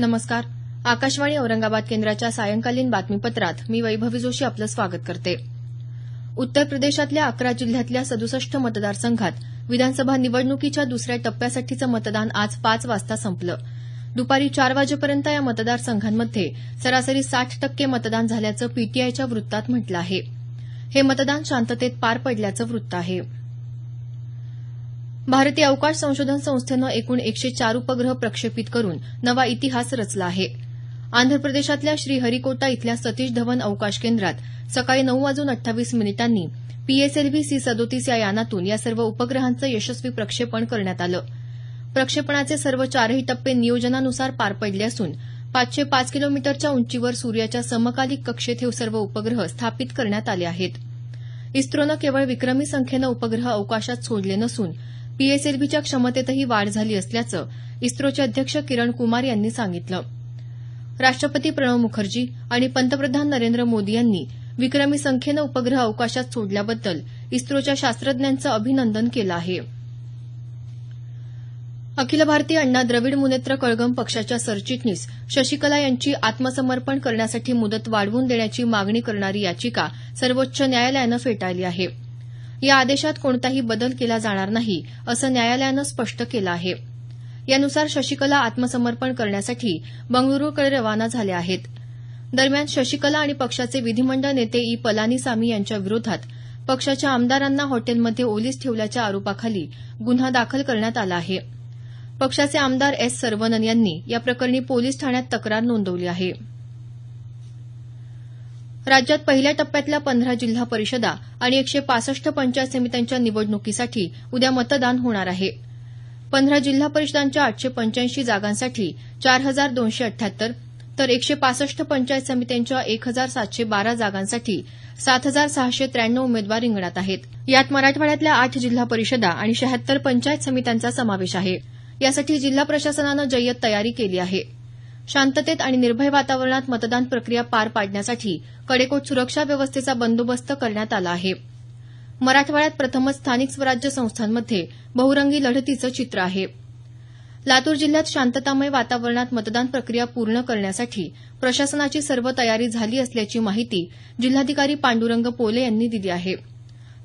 नमस्कार. आकाशवाणी औरंगाबाद केंद्राच्या सायंकालीन बातमीपत्रात मी वैभवी जोशी आपलं स्वागत करते. उत्तर प्रदेशातल्या अकरा जिल्ह्यातल्या सदुसष्ट मतदारसंघात विधानसभा निवडणुकीच्या दुसऱ्या टप्प्यासाठीचं मतदान आज पाच वाजता संपलं. दुपारी चार वाजेपर्यंत या मतदारसंघांमध्ये सरासरी साठ टक्के मतदान झाल्याचं पीटीआयच्या वृत्तात म्हटलं आहे. हे मतदान शांततेत पार पडल्याचं वृत्त आहे. भारतीय अवकाश संशोधन संस्थेनं एकूण एकशे चार उपग्रह प्रक्षेपित करून नवा इतिहास रचला आहे. आंध्र प्रदेशातल्या श्रीहरिकोटा इथल्या सतीश धवन अवकाश केंद्रात सकाळी नऊ वाजून अठ्ठावीस मिनिटांनी पीएसएलव्ही सी सदोतीस या यानातून या सर्व उपग्रहांचं यशस्वी प्रक्षेपण करण्यात आलं. प्रक्षेपणाचे सर्व चारही टप्पे नियोजनानुसार पार पडले असून पाचशे पाच किलोमीटरच्या उंचीवर सूर्याच्या समकालिक कक्षेत हे सर्व उपग्रह स्थापित करण्यात आले आहेत. इस्रोनं केवळ विक्रमी संख्येनं उपग्रह अवकाशात सोडले नसून पीएसएलव्हीच्या क्षमतेतही वाढ झाली असल्याचं इस्रोचे अध्यक्ष किरण कुमार यांनी सांगितलं. राष्ट्रपती प्रणव मुखर्जी आणि पंतप्रधान नरेंद्र मोदी यांनी विक्रमी संख्येनं उपग्रह अवकाशात सोडल्याबद्दल इस्रोच्या शास्त्रज्ञांचं अभिनंदन केलं आहे. अखिल भारतीय अण्णा द्रविड मुनेत्र कळगम पक्षाच्या सरचिटणीस शशिकला यांची आत्मसमर्पण करण्यासाठी मुदत वाढवून देण्याची मागणी करणारी याचिका सर्वोच्च न्यायालयानं फेटाळली आहे. या आदेशात कोणताही बदल केला जाणार नाही असं न्यायालयानं स्पष्ट केलं आहे. यानुसार शशिकला आत्मसमर्पण करण्यासाठी बंगळुरूकडे रवाना झाल्या आहेत. दरम्यान शशिकला आणि पक्षाचे विधिमंडळ नेते ई. पलानीसामी यांच्या विरोधात पक्षाच्या आमदारांना हॉटेलमध्ये ओलीस ठेवल्याच्या आरोपाखाली गुन्हा दाखल करण्यात आला आहे. पक्षाचे आमदार एस. सर्वनन यांनी या प्रकरणी पोलीस ठाण्यात तक्रार नोंदवली आहे. राज्यात पहिल्या टप्प्यातल्या पंधरा जिल्हा परिषदा आणि एकशे पासष्ट पंचायत समित्यांच्या निवडणुकीसाठी उद्या मतदान होणार आहे. पंधरा जिल्हा परिषदांच्या आठशे पंच्याऐंशी जागांसाठी चार हजार दोनशे अठ्याहत्तर तर एकशे पासष्ट पंचायत समित्यांच्या एक हजार सातशे बारा जागांसाठी सात हजार सहाशे त्र्याण्णव उमेदवार रिंगणात आहेत. यात मराठवाड्यातल्या आठ जिल्हा परिषदा आणि शहात्तर पंचायत समित्यांचा समावेश आहे. यासाठी जिल्हा प्रशासनानं जय्यत तयारी केली आहे. शांततेत आणि निर्भय वातावरणात मतदान प्रक्रिया पार पाडण्यासाठी कडेकोट सुरक्षा व्यवस्थेचा बंदोबस्त करण्यात आला आहे. मराठवाड्यात प्रथमच स्थानिक स्वराज्य संस्थांमध्ये बहुरंगी लढतीचं चित्र आहे. लातूर जिल्ह्यात शांततामय वातावरणात मतदान प्रक्रिया पूर्ण करण्यासाठी प्रशासनाची सर्व तयारी झाली असल्याची माहिती जिल्हाधिकारी पांडुरंग पोले यांनी दिली आहे.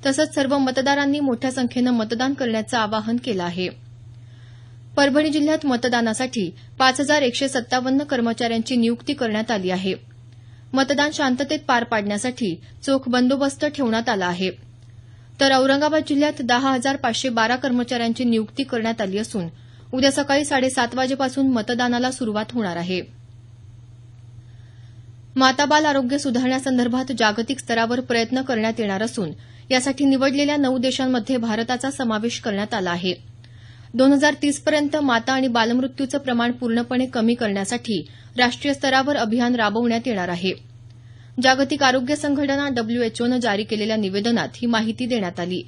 तसंच सर्व मतदारांनी मोठ्या संख्येनं मतदान करण्याचं आवाहन केलं आहे. परभणी जिल्ह्यात मतदानासाठी पाच हजार एकशे सत्तावन्न कर्मचाऱ्यांची नियुक्ती करण्यात आली आहे. मतदान शांततेत पार पाडण्यासाठी चोख बंदोबस्त ठेवण्यात आला आहे. तर औरंगाबाद जिल्ह्यात दहा हजार पाचशे बारा कर्मचाऱ्यांची नियुक्ती करण्यात आली असून उद्या सकाळी साडेसात वाजेपासून मतदानाला सुरुवात होणार आहे. माता बाल आरोग्य सुधारण्यासंदर्भात जागतिक स्तरावर प्रयत्न करण्यात येणार असून यासाठी निवडलेल्या नऊ देशांमध्ये भारताचा समावेश करण्यात आला आहे. दोन हजार तीसपर्यंत माता आणि बालमृत्यूचं प्रमाण पूर्णपणे कमी करण्यासाठी राष्ट्रीय स्तरावर अभियान राबवण्यात येणार आहे. जागतिक आरोग्य संघटना डब्ल्यूएचओनं जारी केलेल्या निवेदनात ही माहिती देण्यात आली.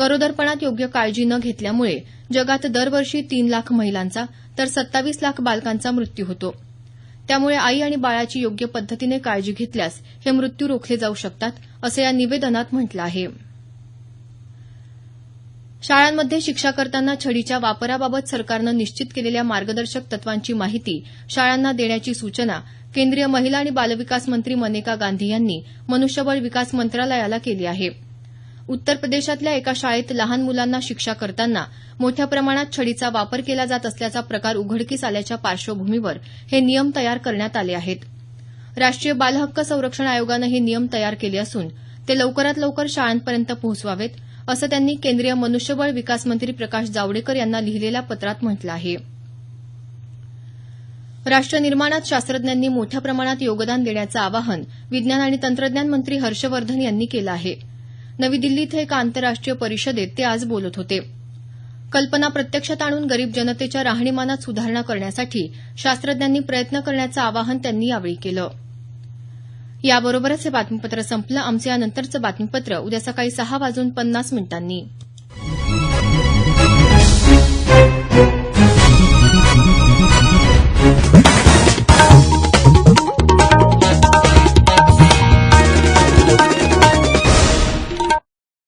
गरोदरपणात योग्य काळजी न घेतल्यामुळे जगात दरवर्षी तीन लाख महिलांचा तर सत्तावीस लाख बालकांचा मृत्यू होतो. त्यामुळे आई आणि बाळाची योग्य पद्धतीने काळजी घेतल्यास हे मृत्यू रोखले जाऊ शकतात असं या निवेदनात म्हटलं आहे. शाळांमध्ये शिक्षा करताना छडीच्या वापराबाबत सरकारनं निश्चित केलेल्या मार्गदर्शक तत्वांची माहिती शाळांना देण्याची सूचना केंद्रीय महिला आणि बालविकास मंत्री मनेका गांधी यांनी मनुष्यबळ विकास मंत्रालयाला केली आहे. उत्तर प्रदेशातल्या एका शाळेत लहान मुलांना शिक्षा करताना मोठ्या प्रमाणात छडीचा वापर केला जात असल्याचा प्रकार उघडकीस आल्याच्या पार्श्वभूमीवर हे नियम तयार करण्यात आले आहेत. राष्ट्रीय बालहक्क संरक्षण आयोगानं हे नियम तयार केले असून ते लवकरात लवकर शाळांपर्यंत पोहोचवावेत असं त्यांनी केंद्रीय मनुष्यबळ विकास मंत्री प्रकाश जावडेकर यांना लिहिलेल्या पत्रात म्हटलं आहे. राष्ट्र निर्माणात शास्त्रज्ञांनी मोठ्या प्रमाणात योगदान देण्याचं आवाहन विज्ञान आणि तंत्रज्ञान मंत्री हर्षवर्धन यांनी केलं आहे. नवी दिल्ली इथं एका आंतरराष्ट्रीय परिषदेत ते आज बोलत होते. कल्पना प्रत्यक्षात आणून गरीब जनतेच्या राहणीमानात सुधारणा करण्यासाठी शास्त्रज्ञांनी प्रयत्न करण्याचं आवाहन त्यांनी यावेळी केलं. याबरोबरच हे बातमीपत्र संपलं. आमचं यानंतरचं बातमीपत्र उद्या सकाळी सहा वाजून पन्नास मिनिटांनी.